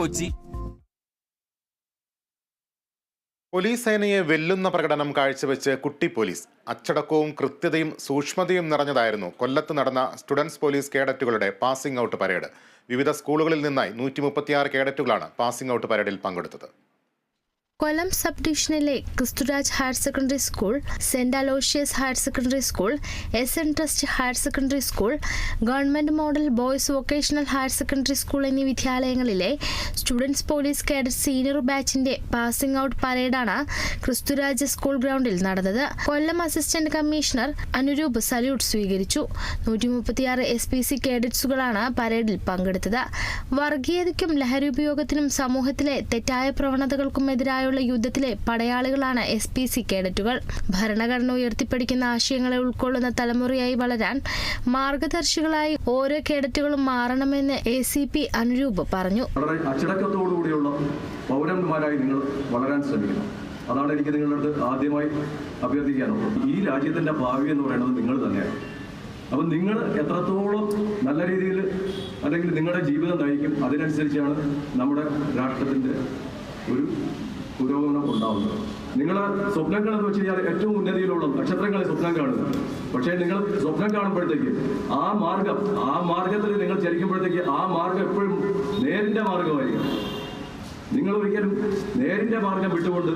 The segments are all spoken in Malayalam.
കൊച്ചി. പോലീസ് സേനയെ വെല്ലുന്ന പ്രകടനം കാഴ്ചവെച്ച് കുട്ടി പോലീസ്. അച്ചടക്കവും കൃത്യതയും സൂക്ഷ്മതയും നിറഞ്ഞതായിരുന്നു കൊല്ലത്ത് നടന്ന സ്റ്റുഡൻസ് പോലീസ് കേഡറ്റുകളുടെ പാസിംഗ് ഔട്ട് പരേഡ്. വിവിധ സ്കൂളുകളിൽ നിന്നായി നൂറ്റി മുപ്പത്തിയാറ് കേഡറ്റുകളാണ് പാസിംഗ് ഔട്ട് പരേഡിൽ പങ്കെടുത്തത്. കൊല്ലം സബ് ഡിവിഷനിലെ Christuraj higher secondary school saint Aloysius higher secondary school S N trust higher secondary school government model boys vocational higher secondary school എന്നീ വിദ്യാലയങ്ങളിലെ സ്റ്റുഡൻസ് പോലീസ് കേഡർ സീനിയർ ബാച്ചിന്റെ പാസിംഗ് ഔട്ട് പരേഡാണ് ക്രിസ്തുരാജ് സ്കൂൾ ഗ്രൗണ്ടിൽ നടന്നത്. Kollam assistant commissioner Anurup salute സ്വീകരിച്ചു. നൂറ്റി മുപ്പത്തിയാറ് എസ് പി സി കേഡറ്റ്സുകളാണ് പരേഡിൽ പങ്കെടുത്തത്. വർഗീയതയ്ക്കും ലഹരി ഉപയോഗത്തിനും സമൂഹത്തിലെ തെറ്റായ പ്രവണതകൾക്കുമെതിരായുള്ള യുദ്ധത്തിലെ പടയാളികളാണ് എസ് പി സി കേഡറ്റുകൾ. ഭരണഘടന ഉയർത്തിപ്പിടിക്കുന്ന ആശയങ്ങളെ ഉൾക്കൊള്ളുന്ന തലമുറയായി വളരാൻ മാർഗദർശികളായി ഓരോ കേഡറ്റുകളും മാറണമെന്ന് എ സി പി അനുരൂപ് പറഞ്ഞു. പൗരന്മാരായി നിങ്ങൾ വളരാൻ അതാണ് എനിക്ക് നിങ്ങളുടെ അടുത്ത് ആദ്യമായി അഭ്യർത്ഥിക്കാനുള്ളത്. ഈ രാജ്യത്തിന്റെ ഭാവി എന്ന് പറയുന്നത് നിങ്ങൾ തന്നെയാണ്. അപ്പം നിങ്ങൾ എത്രത്തോളം നല്ല രീതിയിൽ അല്ലെങ്കിൽ നിങ്ങളുടെ ജീവിതം നയിക്കും അതിനനുസരിച്ചാണ് നമ്മുടെ രാഷ്ട്രത്തിന്റെ ഒരു പുരോഗമനം ഉണ്ടാവുന്നത്. നിങ്ങൾ സ്വപ്നങ്ങൾ എന്ന് വെച്ച് കഴിഞ്ഞാൽ ഏറ്റവും ഉന്നതിയിലുള്ള നക്ഷത്രങ്ങളെ സ്വപ്നം കാണുന്നത് പക്ഷേ നിങ്ങൾ സ്വപ്നം കാണുമ്പോഴത്തേക്ക് ആ മാർഗം ആ മാർഗത്തിൽ നിങ്ങൾ ചലിക്കുമ്പോഴത്തേക്ക് ആ മാർഗം എപ്പോഴും നേരിന്റെ മാർഗമായിരിക്കും. നിങ്ങൾ ഒരിക്കലും നേരിന്റെ മാർഗം വിട്ടുകൊണ്ട്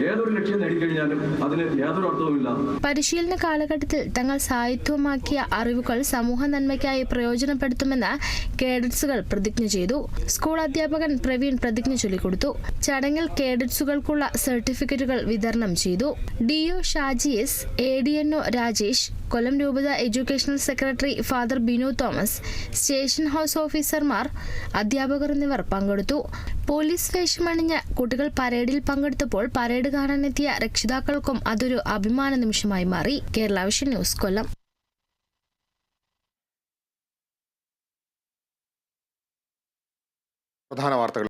ഏതൊരു ലക്ഷ്യം നേടിക്കഴിഞ്ഞാലും അതിന് യാതൊരു അർത്ഥവുമില്ല. പരിശീലന കാലഘട്ടത്തിൽ തങ്ങൾ സായിത്വമാക്കിയ അറിവുകൾ സമൂഹ നന്മയ്ക്കായി പ്രയോജനപ്പെടുത്തുമെന്ന് കേഡറ്റ്സുകൾ പ്രതിജ്ഞ ചെയ്തു. സ്കൂൾ അധ്യാപകൻ പ്രവീൺ പ്രതിജ്ഞ ചൊല്ലിക്കൊടുത്തു. ചടങ്ങിൽ കേഡറ്റ്സുകൾക്കുള്ള സർട്ടിഫിക്കറ്റുകൾ വിതരണം ചെയ്തു. D O Shaji S A D N O Rajesh Kollam രൂപത educational secretary father Binu Thomas station house ഓഫീസർമാർ അധ്യാപകർ എന്നിവർ പങ്കെടുത്തു. പോലീസ് വേഷമണിഞ്ഞ കുട്ടികൾ പരേഡിൽ പങ്കെടുത്തപ്പോൾ പരേഡ് കാണാനെത്തിയ രക്ഷിതാക്കൾക്കും അതൊരു അഭിമാന നിമിഷമായി മാറി. Kerala vision news Kollam. പ്രധാന വാർത്തകൾ